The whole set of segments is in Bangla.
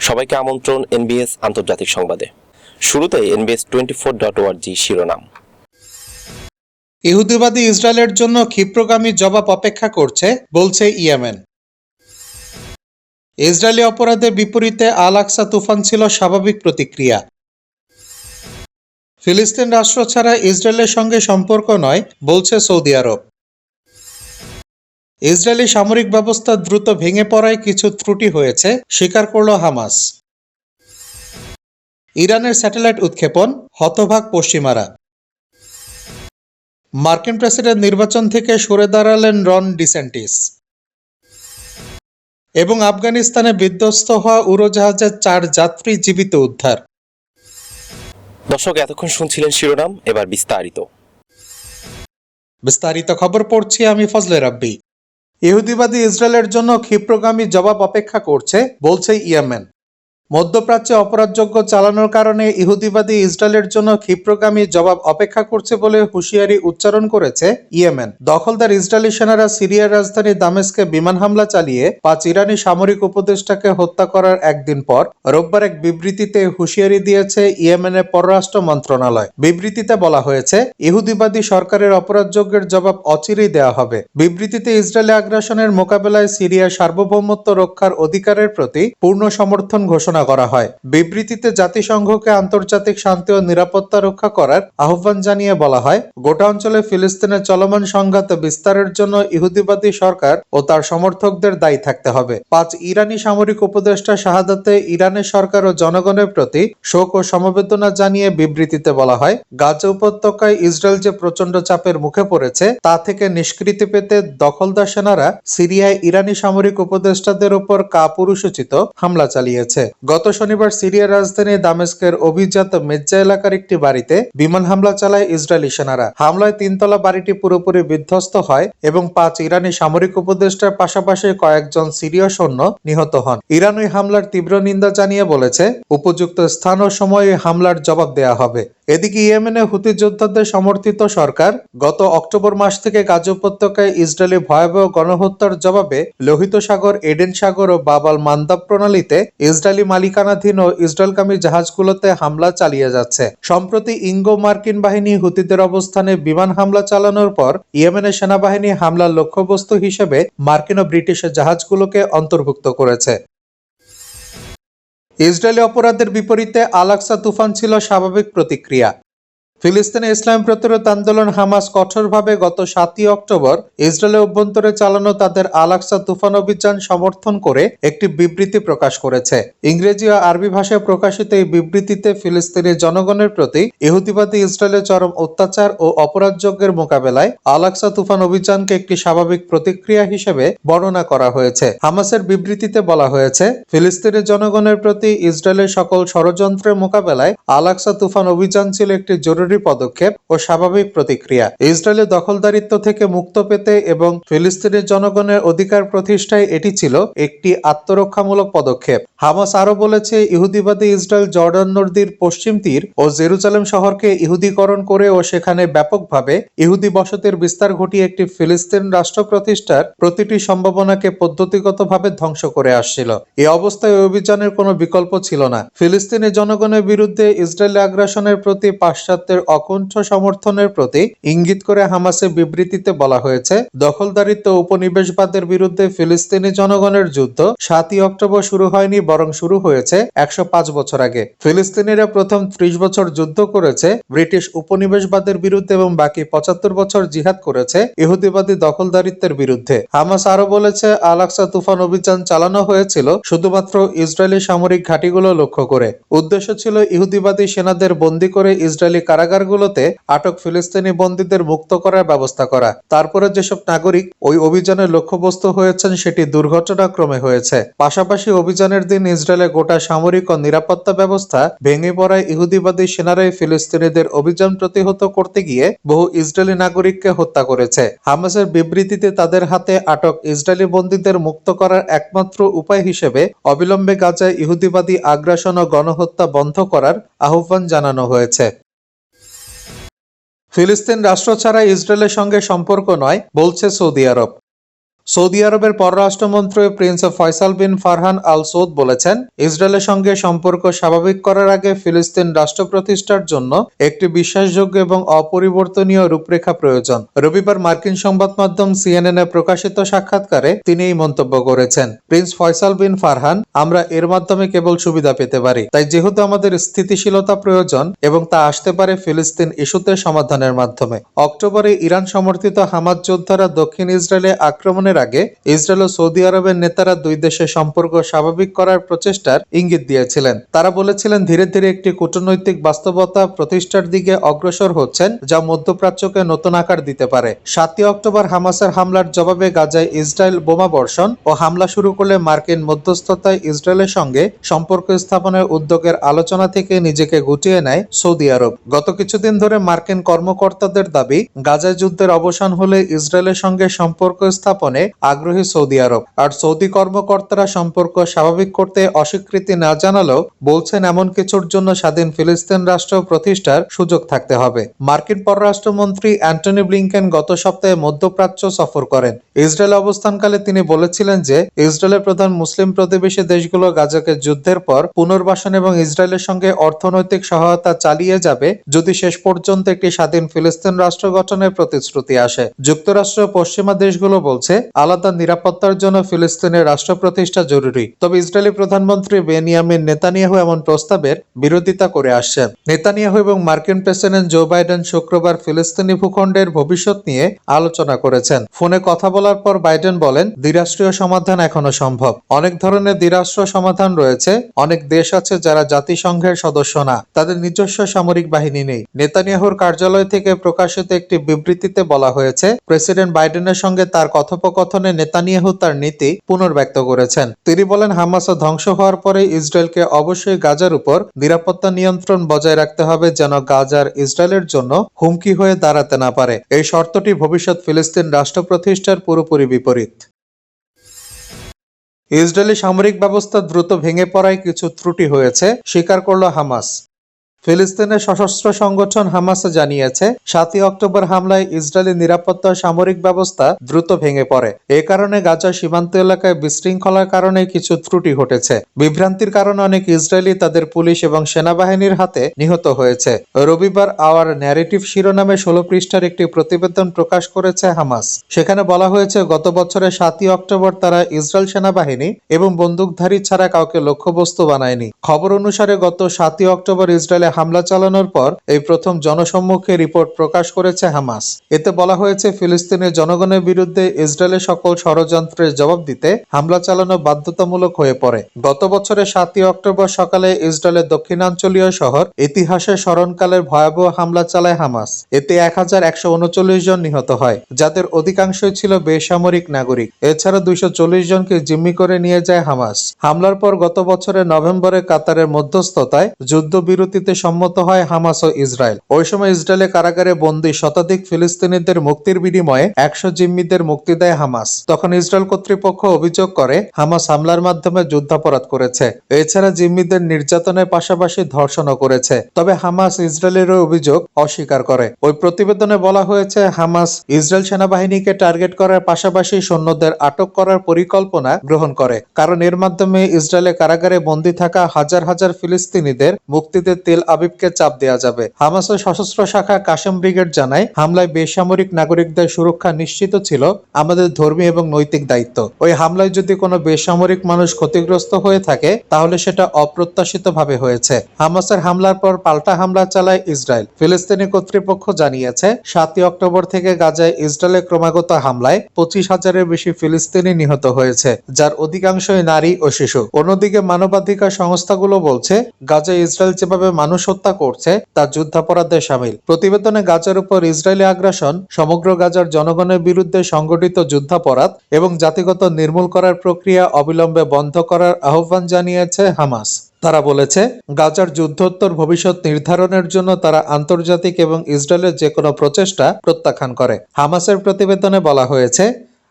সবাইকে আমন্ত্রণ এনবিএস আন্তর্জাতিক সংবাদে। শুরুতে এনবিএস টোয়েন্টি ফোর ডট ওয়ার্জি শিরোনাম। ইহুদিবাদী ইসরায়েলের জন্য ক্ষিপ্রগামী জবাব অপেক্ষা করছে, বলছে ইয়েমেন। ইসরায়েলি অপরাধের বিপরীতে আল আকসা তুফান ছিল স্বাভাবিক প্রতিক্রিয়া। ফিলিস্তিন রাষ্ট্র ছাড়া ইসরায়েলের সঙ্গে সম্পর্ক নয়, বলছে সৌদি আরব। ইসরায়েলি সামরিক ব্যবস্থা দ্রুত ভেঙে পড়ায় কিছু ত্রুটি হয়েছে স্বীকার করল হামাস। ইরানের স্যাটেলাইট উৎক্ষেপণ হতভাগ পশ্চিমারা। মার্কিন প্রেসিডেন্ট নির্বাচন থেকে সরে দাঁড়ালেন রন ডিসেন্টিস। এবং আফগানিস্তানে বিধ্বস্ত হওয়া উড়োজাহাজের চার যাত্রী জীবিত উদ্ধার। দর্শক এতক্ষণ শুনছিলেন শিরোনাম এবার বিস্তারিত। বিস্তারিত খবর পড়ছি আমি ফজলে রাব্বি। ইহুদিবাদী ইসরায়েলের জন্য ক্ষিপ্রগামী জবাব অপেক্ষা করছে বলছে ইয়েমেন। মধ্যপ্রাচ্যে অপরাধযোগ্য চালানোর কারণে ইহুদিবাদী ইসরায়েলের জন্য ক্ষিপ্রগামী জবাব অপেক্ষা করছে বলে হুঁশিয়ারি উচ্চারণ করেছে ইয়েমেন। দখলদার ইসরায়েলি সেনারা সিরিয়ার রাজধানী দামেস্কে বিমান হামলা চালিয়ে পাঁচ ইরানি সামরিক উপদেষ্টাকে হত্যা করার একদিন পর রোববার এক বিবৃতিতে হুঁশিয়ারি দিয়েছে ইয়েমেনের পররাষ্ট্র মন্ত্রণালয়। বিবৃতিতে বলা হয়েছে, ইহুদিবাদী সরকারের অপরাধযোগ্যের জবাব অচিরেই দেওয়া হবে। বিবৃতিতে ইসরায়েলি আগ্রাসনের মোকাবেলায় সিরিয়ার সার্বভৌমত্ব রক্ষার অধিকারের প্রতি পূর্ণ সমর্থন ঘোষণা করা হয়। বিবৃতিতে জাতিসংঘকে আন্তর্জাতিক শান্তি ও নিরাপত্তা রক্ষা করার আহ্বান জানিয়ে বলা হয়, গোটা অঞ্চলে ফিলিস্তিনের চলমান সংঘাত বিস্তারের জন্য ইহুদিবাদী সরকার ও তার সমর্থকদের দায়ী থাকতে হবে। পাঁচ ইরানি সামরিক উপদেষ্টা শাহাদাতে ইরানের সরকার ও জনগণের প্রতি শোক ও সমবেদনা জানিয়ে বিবৃতিতে বলা হয়, গাজা উপত্যকায় ইসরায়েল যে প্রচণ্ড চাপের মুখে পড়েছে, তা থেকে নিষ্কৃতি পেতে দখলদার সেনারা সিরিয়ায় ইরানি সামরিক উপদেষ্টাদের উপর কাপুরুষোচিত হামলা চালিয়েছে। গত শনিবার সিরিয়ার রাজধানী দামেস্কের অভিজাত মেজ্জা এলাকার একটি বাড়িতে বিমান হামলা চালায় ইসরায়েলি সেনারা। হামলায় তিনতলা বাড়িটি পুরোপুরি বিধ্বস্ত হয় এবং পাঁচ ইরানি সামরিক উপদেষ্টার পাশাপাশি কয়েকজন সিরিয় সৈন্য নিহত হন। ইরান ওই হামলার তীব্র নিন্দা জানিয়ে বলেছে, উপযুক্ত স্থান ও সময়ে হামলার জবাব দেয়া হবে। এদিকে ইয়েমেনে হুতি যোদ্ধাদের সমর্থিত সরকার গত অক্টোবর মাস থেকে গাজা উপত্যকায় ইসরায়েলি ভয়াবহ গণহত্যার জবাবে লোহিত সাগর, এডেন সাগর ও বাবাল মান্দাব প্রণালীতে ইসরায়েলি মালিকানাধীন ও ইসরায়েলকামী জাহাজগুলোতে হামলা চালিয়ে যাচ্ছে। সম্প্রতি ইঙ্গো মার্কিন বাহিনী হুতিদের অবস্থানে বিমান হামলা চালানোর পর ইয়েমেনের সেনাবাহিনী হামলার লক্ষ্যবস্তু হিসেবে মার্কিন ও ব্রিটিশের জাহাজগুলোকে অন্তর্ভুক্ত করেছে। ইসরায়েলি অপরাধের বিপরীতে আলাক্সা তুফান ছিল স্বাভাবিক প্রতিক্রিয়া। ফিলিস্তিনে ইসলাম প্রতিরোধ আন্দোলন হামাস কঠোরভাবে গত সাতই অক্টোবর ইসরায়েলের অভ্যন্তরে চালানো তাদের আলাক্সা তুফান অভিযান সমর্থন করে একটি বিবৃতি প্রকাশ করেছে। ইংরেজি ও আরবি ভাষায় প্রকাশিত এই বিবৃতিতে ফিলিস্তিনি জনগণের প্রতি ইহুদিবাদী ইসরায়েলের চরম অত্যাচার ও অপরাধযজ্ঞের মোকাবেলায় আলাক্সা তুফান অভিযানকে একটি স্বাভাবিক প্রতিক্রিয়া হিসেবে বর্ণনা করা হয়েছে। হামাসের বিবৃতিতে বলা হয়েছে, ফিলিস্তিনি জনগণের প্রতি ইসরায়েলের সকল ষড়যন্ত্রের মোকাবেলায় আলাক্সা তুফান অভিযান ছিল একটি জরুরি পদক্ষেপ ও স্বাভাবিক প্রতিক্রিয়া। ইসরায়েলের দখলদারিত্ব থেকে মুক্ত পেতে এবং ফিলিস্তিনের জনগণের অধিকার প্রতিষ্ঠায় এটি ছিল একটি আত্মরক্ষামূলক পদক্ষেপ। হামাস আরও বলেছে, ইহুদিবাদী ইসরায়েল জর্ডান নদীর পশ্চিম তীর ও জেরুজালেম শহরকে ইহুদিকরণ করে ও সেখানে ব্যাপকভাবে ইহুদি বসতির বিস্তার ঘটিয়ে একটি ফিলিস্তিন রাষ্ট্র প্রতিষ্ঠার প্রতিটি সম্ভাবনাকে পদ্ধতিগতভাবে ধ্বংস করে আসছিল। এই অবস্থায় অভিযানের কোনো বিকল্প ছিল না। ফিলিস্তিনি জনগণের বিরুদ্ধে ইসরায়েলি আগ্রাসনের প্রতি পাশ্চাত্যের অকুণ্ঠ সমর্থনের প্রতি ইঙ্গিত করে হামাসের বিবৃতিতে বলা হয়েছে, দখলদারিত্ব উপনিবেশবাদের বিরুদ্ধে ফিলিস্তিনি জনগণের যুদ্ধ সাতই অক্টোবর শুরু হয়নি, বরং শুরু হয়েছে একশো পাঁচ বছর আগে। ফিলিস্তিনিরা প্রথম ত্রিশ বছর যুদ্ধ করেছে, ব্রিটিশ উপনিবেশবাদের বিরুদ্ধে এবং বাকি পঁচাত্তর বছর জিহাদ করেছে ইহুদিবাদী দখলদারিত্বের বিরুদ্ধে। হামাস আরও বলেছে আলাক্সা তুফান অভিযান চালানো হয়েছিল শুধুমাত্র ইসরায়েলি সামরিক ঘাঁটিগুলো লক্ষ্য করে। উদ্দেশ্য ছিল ইহুদিবাদী সেনাদের বন্দী করে ইসরায়েলি কারাগারগুলোতে আটক ফিলিস্তিনি বন্দীদের মুক্ত করার ব্যবস্থা করা। তারপরে যেসব নাগরিক ওই অভিযানের লক্ষ্যবস্তু হয়েছেন, সেটি দুর্ঘটনাক্রমে হয়েছে। পাশাপাশি অভিযানের দিন ইসরায়েলের গোটা সামরিক ও নিরাপত্তা ব্যবস্থা ভেঙে পড়ায় ইহুদিবাদী সেনারাই ফিলিস্তিনিদের অভিযান প্রতিহত করতে গিয়ে বহু ইসরায়েলি নাগরিককে হত্যা করেছে। হামাসের বিবৃতিতে তাদের হাতে আটক ইসরায়েলি বন্দীদের মুক্ত করার একমাত্র উপায় হিসেবে অবিলম্বে গাজায় ইহুদিবাদী আগ্রাসন ও গণহত্যা বন্ধ করার আহ্বান জানানো হয়েছে। ফিলিস্তিন রাষ্ট্র ছাড়া ইসরায়েলের সঙ্গে সম্পর্ক নয় বলছে সৌদি আরব। সৌদি আরবের পররাষ্ট্রমন্ত্রী prince Faisal bin Farhan Al Saud বলেছেন, ইসরায়েলের সঙ্গে সম্পর্ক স্বাভাবিক করার আগে ফিলিস্তিন রাষ্ট্র প্রতিষ্ঠার জন্য একটি বিশ্বাসযোগ্য এবং অপরিবর্তনীয় রূপরেখা প্রয়োজন। রবিবার মার্কিন সংবাদ মাধ্যম সিএনএন এ প্রকাশিত সাক্ষাৎকারে তিনি এই মন্তব্য করেছেন, প্রিন্স ফয়সাল বিন ফারহান, আমরা এর মাধ্যমে কেবল সুবিধা পেতে পারি। তাই যেহেতু আমাদের স্থিতিশীলতা প্রয়োজন এবং তা আসতে পারে ফিলিস্তিন ইস্যুতে সমাধানের মাধ্যমে। অক্টোবরে ইরান সমর্থিত হামাদ যোদ্ধারা দক্ষিণ ইসরায়েলে আক্রমণের আগে ইসরায়েল ও সৌদি আরবের নেতারা দুই দেশের সম্পর্ক স্বাভাবিক করার প্রচেষ্টার ইঙ্গিত দিয়েছিলেন। তারা বলেছিলেন, ধীরে ধীরে একটি কূটনৈতিক বাস্তবতা প্রতিষ্ঠার দিকে অগ্রসর হচ্ছেন, যা মধ্যপ্রাচ্যকে নতুন আকার দিতে পারে। সাতই অক্টোবর হামাসের হামলার জবাবে গাজায় ইসরায়েল বোমা বর্ষণ ও হামলা শুরু করলে মার্কিন মধ্যস্থতায় ইসরায়েলের সঙ্গে সম্পর্ক স্থাপনের উদ্যোগের আলোচনা থেকে নিজেকে গুটিয়ে নেয় সৌদি আরব। গত কিছুদিন ধরে মার্কিন কর্মকর্তাদের দাবি, গাজায় যুদ্ধের অবসান হলে ইসরায়েলের সঙ্গে সম্পর্ক স্থাপনে আগ্রহী সৌদি আরব। আর সৌদি কর্মকর্তারা সম্পর্ক স্বাভাবিক করতে অস্বীকৃতি না জানালেও বলছেন এমন কিছুর জন্য স্বাধীন ফিলিস্তিন রাষ্ট্র প্রতিষ্ঠার সুযোগ থাকতে হবে। মার্কিন পররাষ্ট্রমন্ত্রী অ্যান্টনি ব্লিংকেন গত সপ্তাহে মধ্যপ্রাচ্য সফর করেন। ইসরায়েল অবস্থানকালে তিনি বলেছিলেন যে, ইসরায়েলের প্রধান মুসলিম প্রতিবেশী দেশগুলো গাজাকে যুদ্ধের পর পুনর্বাসন এবং ইসরায়েলের সঙ্গে অর্থনৈতিক সহায়তা চালিয়ে যাবে যদি শেষ পর্যন্ত একটি স্বাধীন ফিলিস্তিন রাষ্ট্র গঠনের প্রতিশ্রুতি আসে। যুক্তরাষ্ট্র পশ্চিমা দেশগুলো বলছে আলাদা নিরাপত্তার জন্য ফিলিস্তিনের রাষ্ট্র প্রতিষ্ঠা জরুরি। তবে ইসরায়েলি প্রধানমন্ত্রী বেনিয়ামিন নেতানিয়াহু এমন প্রস্তাবের বিরোধিতা করে আসছেন। নেতানিয়াহু এবং মার্কিন প্রেসিডেন্ট জো বাইডেন শুক্রবার ফিলিস্তিনি ভূখণ্ডের ভবিষ্যৎ নিয়ে আলোচনা করেছেন। ফোনে কথা বলার পর বাইডেন বলেন, দ্বিরাষ্ট্রীয় সমাধান এখনও সম্ভব। অনেক ধরনের দ্বিরাষ্ট্র সমাধান রয়েছে। অনেক দেশ আছে যারা জাতিসংঘের সদস্য না। তাদের নিজস্ব সামরিক বাহিনী নেই। নেতানিয়াহুর কার্যালয় থেকে প্রকাশিত একটি বিবৃতিতে বলা হয়েছে, প্রেসিডেন্ট বাইডেনের সঙ্গে তার কথোপকথনে নেতানিয়াহু তার নীতি পুনর্ব্যক্ত করেছেন। তিনি বলেন হামাস ধ্বংস হওয়ার পরে ইসরায়েলকে অবশ্যই গাজার উপর নিরাপত্তা নিয়ন্ত্রণ বজায় রাখতে হবে যেন গাজার ইসরায়েলের জন্য হুমকি হয়ে দাঁড়াতে না পারে। এই শর্তটি ভবিষ্যৎ ফিলিস্তিন রাষ্ট্র প্রতিষ্ঠার পুরোপুরি বিপরীত। ইসরায়েলি সামরিক ব্যবস্থা দ্রুত ভেঙে পড়ায় কিছু ত্রুটি হয়েছে, স্বীকার করল হামাস। ফিলিস্তিনের সশস্ত্র সংগঠন হামাস জানিয়েছে, সাতই অক্টোবর হামলায় ইসরায়েলি নিরাপত্তা সামরিক ব্যবস্থা দ্রুত ভেঙে পড়ে। এ কারণে গাজা সীমান্ত এলাকায় বিশৃঙ্খলার কারণে কিছু ত্রুটি ঘটেছে। বিভ্রান্তির কারণে অনেক ইসরায়েলি তাদের পুলিশ এবং সেনাবাহিনীর হাতে নিহত হয়েছে। রবিবার আওয়ার ন্যারেটিভ শিরোনামে ষোলো পৃষ্ঠার একটি প্রতিবেদন প্রকাশ করেছে হামাস। সেখানে বলা হয়েছে, গত বছরের সাতই অক্টোবর তারা ইসরায়েল সেনাবাহিনী এবং বন্দুকধারী ছাড়া কাউকে লক্ষ্যবস্তু বানায়নি। খবর অনুসারে গত সাতই অক্টোবর ইসরায়েলে হামলা চালানোর পর এই প্রথম জনসম্মুখে রিপোর্ট প্রকাশ করেছে হামাস। এতে বলা হয়েছে ফিলিস্তিনের জনগণের বিরুদ্ধে ইসরায়েলের সকল ষড়যন্ত্রের জবাব দিতে হামলা চালানো বাধ্যতামূলক হয়ে পড়ে। গত বছরের সাতই অক্টোবর সকালে ইসরায়েলের দক্ষিণাঞ্চলীয় শহর ইতিহাসের স্মরণকালের ভয়াবহ হামলা চালায় হামাস। এতে এক হাজার একশো উনচল্লিশ জন নিহত হয়, যাদের অধিকাংশই ছিল বেসামরিক নাগরিক। এছাড়া দুইশো চল্লিশ জনকে জিম্মি করে নিয়ে যায় হামাস। হামলার পর গত বছরের নভেম্বরে কাতারের মধ্যস্থতায় যুদ্ধবিরতিতে সম্মত হয় হামাস ও ইসরায়েল। ওই সময় ইসরায়েলের কারাগারে বন্দী শতাধিক ফিলিস্তিনিদের মুক্তির বিনিময়ে একশো জিম্মিদের মুক্তি দেয় হামাস। তখন ইসরায়েল কর্তৃপক্ষ অভিযোগ করে, হামাস হামলার মাধ্যমে যুদ্ধাপরাধ করেছে। এছাড়া জিম্মিদের নির্যাতনের পাশাপাশি ধর্ষণও করেছে। তবে হামাস ইসরায়েলের অভিযোগ অস্বীকার করে। ওই প্রতিবেদনে বলা হয়েছে, হামাস ইসরায়েল সেনাবাহিনীকে টার্গেট করার পাশাপাশি সৈন্যদের আটক করার পরিকল্পনা গ্রহণ করে। কারণ এর মাধ্যমে ইসরায়েলের কারাগারে বন্দী থাকা হাজার হাজার ফিলিস্তিনিদের মুক্তিতে তেল আবিবকে চাপ দেওয়া যাবে। হামাসের সশস্ত্র শাখা কাশেম ব্রিগেড জানায়, হামলায় বেসামরিক নাগরিকদের সুরক্ষা নিশ্চিত ছিল, আমাদের ধর্মীয় এবং নৈতিক দায়িত্ব। ওই হামলায় যদি কোনো বেসামরিক মানুষ ক্ষতিগ্রস্ত হয়ে থাকে, তাহলে সেটা অপ্রত্যাশিতভাবে হয়েছে। হামাসের হামলার পর পাল্টা হামলা চালায় ইসরায়েল। ফিলিস্তিনি কর্তৃপক্ষ জানিয়েছে, সাতই অক্টোবর থেকে গাজায় ইসরায়েলের ক্রমাগত হামলায় পঁচিশ হাজারের বেশি ফিলিস্তিনি নিহত হয়েছে, যার অধিকাংশই নারী ও শিশু। অন্যদিকে মানবাধিকার সংস্থাগুলো বলছে, গাজায় ইসরায়েল যেভাবে মানুষ হত্যা করছে তা যুদ্ধাপরাধে সামিল। প্রতিবেদনে গাজার উপর ইসরায়েলি আগ্রাসন, সমগ্র গাজার জনগণের বিরুদ্ধে সংগঠিত যুদ্ধাপরাধ এবং জাতিগত নির্মূল করার প্রক্রিয়া অবিলম্বে বন্ধ করার আহ্বান জানিয়েছে হামাস। তারা বলেছে, গাজার যুদ্ধোত্তর ভবিষ্যৎ নির্ধারণের জন্য তারা আন্তর্জাতিক এবং ইসরায়েলের যে কোনো প্রচেষ্টা প্রত্যাখ্যান করে। হামাসের প্রতিবেদনে বলা হয়েছে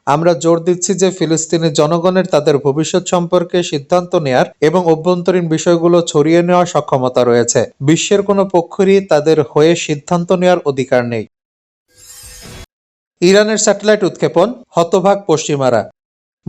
আমরা জোর দিচ্ছি যে ফিলিস্তিনি জনগণের তাদের ভবিষ্যৎ সম্পর্কে সিদ্ধান্ত নেয়ার এবং অভ্যন্তরীণ বিষয়গুলো ছড়িয়ে নেওয়ার সক্ষমতা রয়েছে। বিশ্বের কোনো পক্ষেরই তাদের হয়ে সিদ্ধান্ত নেওয়ার অধিকার নেই। ইরানের স্যাটেলাইট উৎক্ষেপণ, হতভাগ পশ্চিমারা।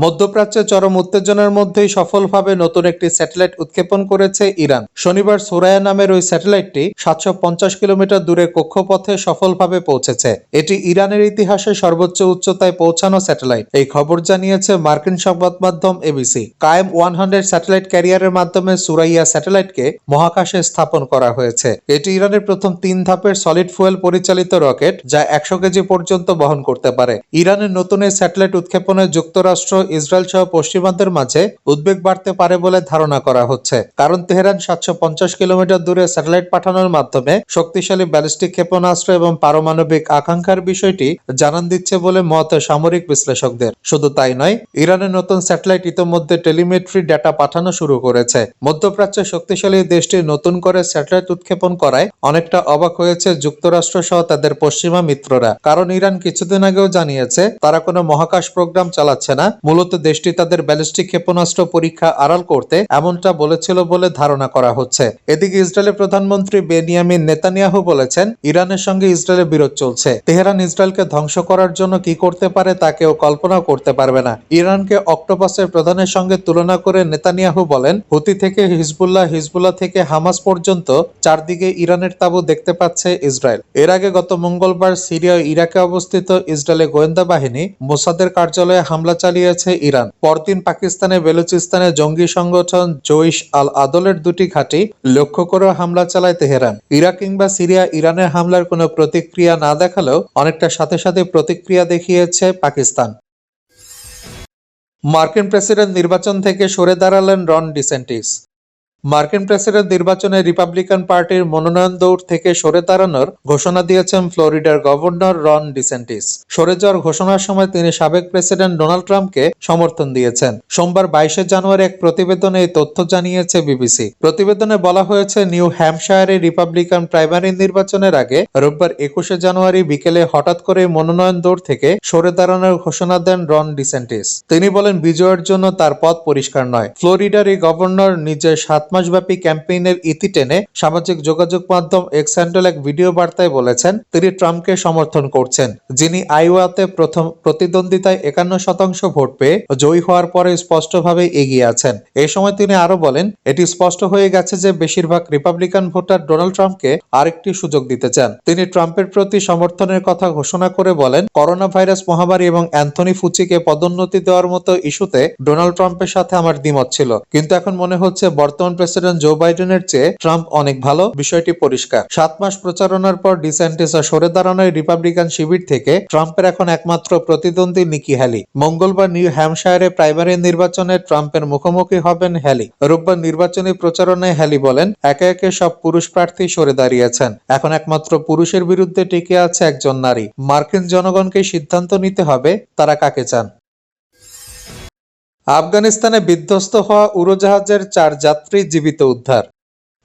মধ্যপ্রাচ্যে চরম উত্তেজনার মধ্যেই সফলভাবে নতুন একটি স্যাটেলাইট উৎক্ষেপণ করেছে ইরান। শনিবার সোরায়া নামের ওই স্যাটেলাইটটি সাতশো পঞ্চাশ কিলোমিটার দূরে কক্ষপথে সফলভাবে পৌঁছেছে। এটি ইরানের ইতিহাসে সর্বোচ্চ উচ্চতায় পৌঁছানো স্যাটেলাইট। এই খবর জানিয়েছে মার্কিন সংবাদ মাধ্যম এবিসি। কায়েম ওয়ান হান্ড্রেড স্যাটেলাইট ক্যারিয়ারের মাধ্যমে সুরাইয়া স্যাটেলাইটকে মহাকাশে স্থাপন করা হয়েছে। এটি ইরানের প্রথম তিন ধাপের সলিড ফুয়েল পরিচালিত রকেট, যা একশো কেজি পর্যন্ত বহন করতে পারে। ইরানের নতুন এই স্যাটেলাইট উৎক্ষেপণে যুক্তরাষ্ট্র ইসরায়েল সহ পশ্চিমাদের মাঝে উদ্বেগ বাড়তে পারে বলে ধারণা করা হচ্ছে। কারণ তেহরান সাতশো পঞ্চাশ কিলোমিটার দূরে স্যাটেলাইট পাঠানোর মাধ্যমে শক্তিশালী ব্যালিস্টিক ক্ষেপণাস্ত্র এবং পারমাণবিক আকাঙ্ক্ষার বিষয়টি জানান দিচ্ছে বলে মত সামরিক বিশ্লেষকদের। শুধু তাই নয়, ইরানের নতুন স্যাটেলাইট ইতোমধ্যে টেলিমেট্রি ডেটা পাঠানো শুরু করেছে। মধ্যপ্রাচ্যের শক্তিশালী দেশটি নতুন করে স্যাটেলাইট উৎক্ষেপণ করায় অনেকটা অবাক হয়েছে যুক্তরাষ্ট্র সহ তাদের পশ্চিমা মিত্ররা। কারণ ইরান কিছুদিন আগেও জানিয়েছে, তারা কোনো মহাকাশ প্রোগ্রাম চালাচ্ছে না মূলত দেশটি তাদের ব্যালিস্টিক ক্ষেপণাস্ত্র পরীক্ষা আড়াল করতে এমনটা বলেছিল বলে ধারণা করা হচ্ছে। এদিকে ইসরায়েলের প্রধানমন্ত্রী বেনিয়ামিন নেতানিয়াহু বলেছেন, ইরানের সঙ্গে ইসরায়েলের বিরোধ চলছে। তেহরান ইসরায়েলকে ধ্বংস করার জন্য কি করতে পারে তা কেউ কল্পনাও করতে পারবে না। ইরানকে অক্টোপাসের প্রধানের সঙ্গে তুলনা করে নেতানিয়াহু বলেন, হুতি থেকে হিজবুল্লাহ হিজবুল্লাহ থেকে হামাস পর্যন্ত চারদিকে ইরানের তাবু দেখতে পাচ্ছে ইসরায়েল। এর আগে গত মঙ্গলবার সিরিয়া ও ইরাকে অবস্থিত ইসরায়েলের গোয়েন্দা বাহিনী মোসাদের কার্যালয়ে হামলা চালিয়েছে ইরান। পরদিন পাকিস্তানের বেলুচিস্তানে জঙ্গি সংগঠন জৈশ আল আদলের দুটি ঘাঁটি লক্ষ্য করে হামলা চালায় তেহরান। ইরাক কিংবা সিরিয়া ইরানের হামলার কোনো প্রতিক্রিয়া না দেখালেও অনেকটা সাথে সাথে প্রতিক্রিয়া দেখিয়েছে পাকিস্তান। মার্কিন প্রেসিডেন্ট নির্বাচন থেকে সরে দাঁড়ালেন রন ডিসেন্টিস। মার্কিন প্রেসিডেন্ট নির্বাচনে রিপাবলিকান পার্টির মনোনয়ন দৌড় থেকে সরে দাঁড়ানোর ঘোষণা দিয়েছেন ফ্লোরিডার গভর্নর রন ডিসেন্টিস। সরে যাওয়ার ঘোষণার সময় তিনি সাবেক প্রেসিডেন্ট ডোনাল্ড ট্রাম্পকে সমর্থন দিয়েছেন। সোমবার বাইশে জানুয়ারি এক প্রতিবেদনে এই তথ্য জানিয়েছে বিবিসি। প্রতিবেদনে বলা হয়েছে, নিউ হ্যাম্পশায়ারে রিপাবলিকান প্রাইমারি নির্বাচনের আগে রোববার একুশে জানুয়ারি বিকেলে হঠাৎ করে মনোনয়ন দৌড় থেকে সরে দাঁড়ানোর ঘোষণা দেন রন ডিসেন্টিস। তিনি বলেন, বিজয়ের জন্য তার পথ পরিষ্কার নয়। ফ্লোরিডার এই গভর্নর নিজের সাত মাসব্যাপী ক্যাম্পেইনের ইতি টেনে সামাজিক যোগাযোগ মাধ্যম এক্স হ্যান্ডেল এক ভিডিও বার্তায় বলেছেন, তিনি ট্রাম্পকে সমর্থন করছেন। যিনি আইওয়াতে প্রথম প্রতিদ্বন্দ্বিতায় একান্ন শতাংশ ভোট পেয়ে জয়ী হওয়ার পরে স্পষ্টভাবে এগিয়ে আছেন। এই সময় তিনি আরও বলেন, এটি স্পষ্ট হয়ে গেছে যে বেশিরভাগ রিপাবলিকান ভোটার ডোনাল্ড ট্রাম্পকে আরেকটি সুযোগ দিতে চান। তিনি ট্রাম্পের প্রতি সমর্থনের কথা ঘোষণা করে বলেন করোনা ভাইরাস মহামারী এবং অ্যান্থনি ফুচিকে পদোন্নতি দেওয়ার মতো ইস্যুতে ডোনাল্ড ট্রাম্পের সাথে আমার দ্বিমত ছিল। কিন্তু এখন মনে হচ্ছে বর্তমান প্রেসিডেন্ট জো বাইডেনের চেয়ে ট্রাম্প অনেক ভালো? বিষয়টি পরিষ্কার। সাত মাস প্রচারণার পর ডিসেন্টিসা সরে দাঁড়ানোয় রিপাবলিকান শিবির থেকে ট্রাম্পের এখন একমাত্র প্রতিদ্বন্দ্বী নিকি হ্যালি। মঙ্গলবার নিউ হ্যামশায়ারে প্রাইমারি নির্বাচনে ট্রাম্পের মুখোমুখি হবেন হ্যালি। রোববার নির্বাচনী প্রচারণায় হ্যালি বলেন, একে একে সব পুরুষ প্রার্থী সরে দাঁড়িয়েছেন। এখন একমাত্র পুরুষের বিরুদ্ধে টিকে আছে একজন নারী। মার্কিন জনগণকে সিদ্ধান্ত নিতে হবে, তারা কাকে চান? আফগানিস্তানে বিধ্বস্ত হওয়া উড়োজাহাজের চার যাত্রী জীবিত উদ্ধার।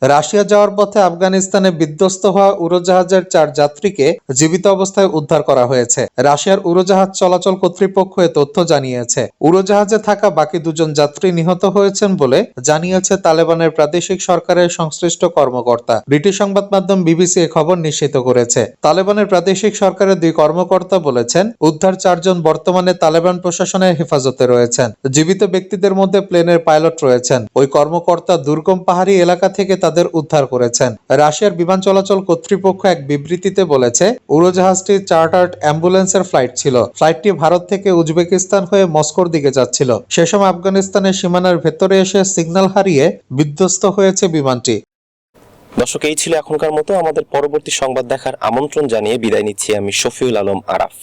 রাশিয়া যাওয়ার পথে আফগানিস্তানে বিধ্বস্ত হওয়া উড়োজাহাজের চার যাত্রীকে জীবিত অবস্থায় উদ্ধার করা হয়েছে। রাশিয়ার উড়োজাহাজ চলাচল কর্তৃপক্ষ এ তথ্য জানিয়েছে। উড়োজাহাজে থাকা বাকি দুজন যাত্রী নিহত হয়েছেন বলে জানিয়েছে তালেবানের প্রাদেশিক সরকারের সংশ্লিষ্ট কর্মকর্তা। ব্রিটিশ সংবাদ মাধ্যম বিবিসি এ খবর নিশ্চিত করেছে। তালেবানের প্রাদেশিক সরকারের দুই কর্মকর্তা বলেছেন, উদ্ধার চারজন বর্তমানে তালেবান প্রশাসনের হেফাজতে রয়েছেন। জীবিত ব্যক্তিদের মধ্যে প্লেনের পাইলট রয়েছেন। ওই কর্মকর্তা দুর্গম পাহাড়ি এলাকা থেকে তাদের উদ্ধার করেছেন। রাশিয়ার বিমান চলাচল কর্তৃপক্ষ এক বিবৃতিতে বলেছে, উড়োজাহাজটি চার্টার্ড অ্যাম্বুলেন্সের ফ্লাইট ছিল। ফ্লাইটটি ভারত থেকে উজবেকিস্তান হয়ে মস্কোর দিকে যাচ্ছিল। সে সময় আফগানিস্তানের সীমানার ভেতরে এসে সিগন্যাল হারিয়ে বিধ্বস্ত হয়েছে বিমানটি। দর্শক, এই ছিল এখনকার মতো। আমাদের পরবর্তী সংবাদ দেখার আমন্ত্রণ জানিয়ে বিদায় নিচ্ছি আমি শফিউল আলম আরাফ।